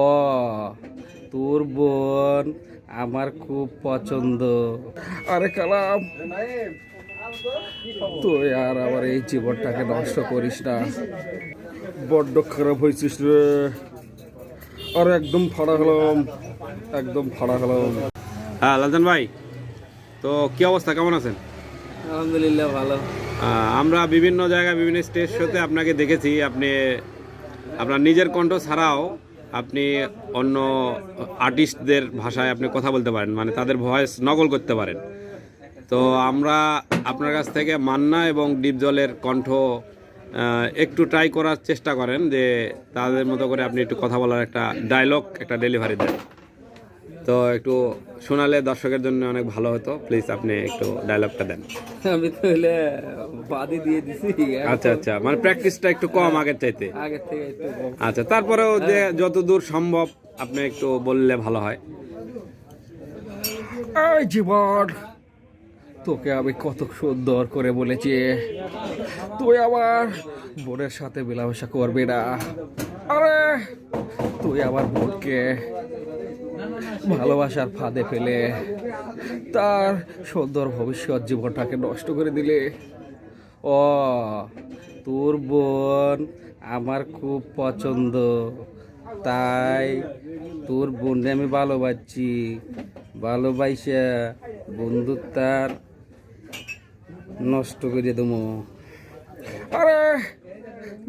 ও তোর বোন আমার খুব পছন্দ। আরে কালাম তুই আর আমার এই জীবনটাকে নষ্ট করিস না। বড্ড খারাপ হয়েছিস রে। আর একদম ফাড়া হলাম একদম ফাড়া হলাম। হ্যাঁ লালচান ভাই তো কি অবস্থা? কেমন আছেন? আলহামদুলিল্লাহ ভালো। আমরা বিভিন্ন জায়গায় বিভিন্ন স্টেজ শোতে আপনাকে দেখেছি। আপনি আপনার নিজের কণ্ঠ ছাড়াও আপনি অন্য আর্টিস্টদের ভাষায় আপনি কথা বলতে পারেন মানে তাদের ভয়েস নকল করতে পারেন। তো আমরা আপনার কাছ থেকে মান্না এবং ডিপ জলের কণ্ঠ একটু ট্রাই করার চেষ্টা করেন যে তাদের মতো করে আপনি একটু কথা বলার একটা ডায়লগ একটা ডেলিভারি দেন। তো একটু শোনালে দর্শকের জন্য অনেক ভালো হতো। প্লিজ আপনি একটু ডায়লগটা দেন। আমি তাহলে বাদি দিয়ে দিছি। আচ্ছা আচ্ছা। মানে প্র্যাকটিসটা একটু কম আগের চাইতে। আগের থেকে একটু কম। আচ্ছা তারপরেও যে যতদূর সম্ভব আপনি একটু বললে ভালো হয়। এই জীবন তোকে আমি কত সুন্দর করে বলেছি। তুই আমার বোনের সাথে মেলামেশা করবি না। আরে তুই আমার বোনকে ভালোবাসার ফাঁদে ফেলে তার সুন্দর ভবিষ্যৎ জীবনটাকে নষ্ট করে দিলে। ও, তোর বোন আমার খুব পছন্দ। তাই তোর বোনকে আমি ভালোবাসছি। ভালোবাসা বন্ধুত্বার নষ্ট করে দেবো। আরে,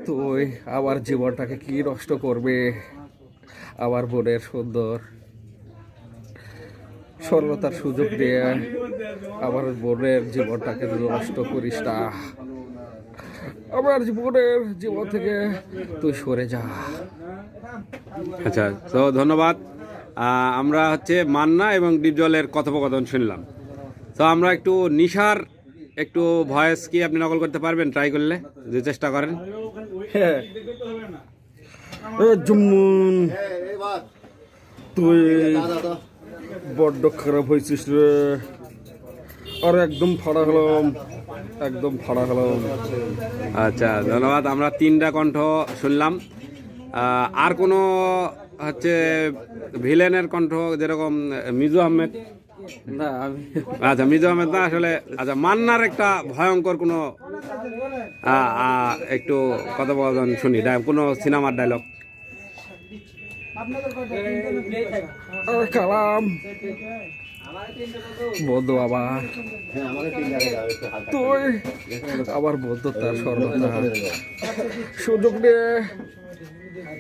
তুই আমার জীবনটাকে কি নষ্ট করবে? আমার বোনের সুন্দর সরলতার সুযোগ দিয়ে আমার বোনের জীবনটাকে নষ্ট করিস না। আমার জীবনের জীবন থেকে তুই সরে যা। আচ্ছা তো ধন্যবাদ। আমরা হচ্ছে মান্না এবং ডিপজলের কথোপকথন শুনলাম। তো আমরা একটু নিশার একটু ভয়েস কি আপনি নকল করতে পারবেন? ট্রাই করলে যে চেষ্টা করেন। হ্যাঁ। এ জুমুন তুই বড্ড খারাপ হয়েছিস রে। আর একদম ফাড়া হলাম একদম ফাড়া হলাম। আচ্ছা ধন্যবাদ। আমরা তিনটা কণ্ঠ শুনলাম। আর কোনো হচ্ছে ভিলেনের কণ্ঠ যেরকম মিজু আহমেদ? না আমি আচ্ছা মিজু আহমেদ না আসলে আচ্ছা মান্নার একটা ভয়ঙ্কর কোনো একটু কথোপকথন শুনি ডায়- কোনো সিনেমার ডায়লগ? কালাম। বন্ধু আবার তুই আমার বন্ধু তার সর্বদা সুযোগ নিয়ে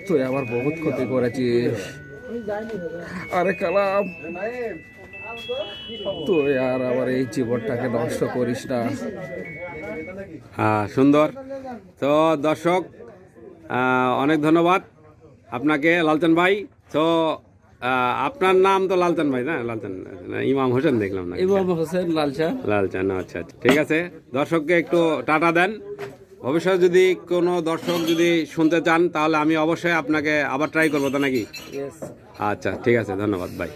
তুই আমার বহুত ক্ষতি করেছিস। আরে কালাম। তুই আর আমার এই জীবনটাকে নষ্ট করিস না। হ্যাঁ সুন্দর। তো দর্শক অনেক ধন্যবাদ। আপনাকে লালচান ভাই তো আপনার নাম তো লালচান ভাই না? লালচান ইমাম হোসেন দেখলাম না? ইমাম হোসেন লালচা লালচান আচ্ছা আচ্ছা ঠিক আছে। দর্শককে একটু টাটা দেন। ভবিষ্যৎ যদি কোনো দর্শক যদি শুনতে চান তাহলে আমি অবশ্যই আপনাকে আবার ট্রাই করব তো নাকি? আচ্ছা ঠিক আছে ধন্যবাদ ভাই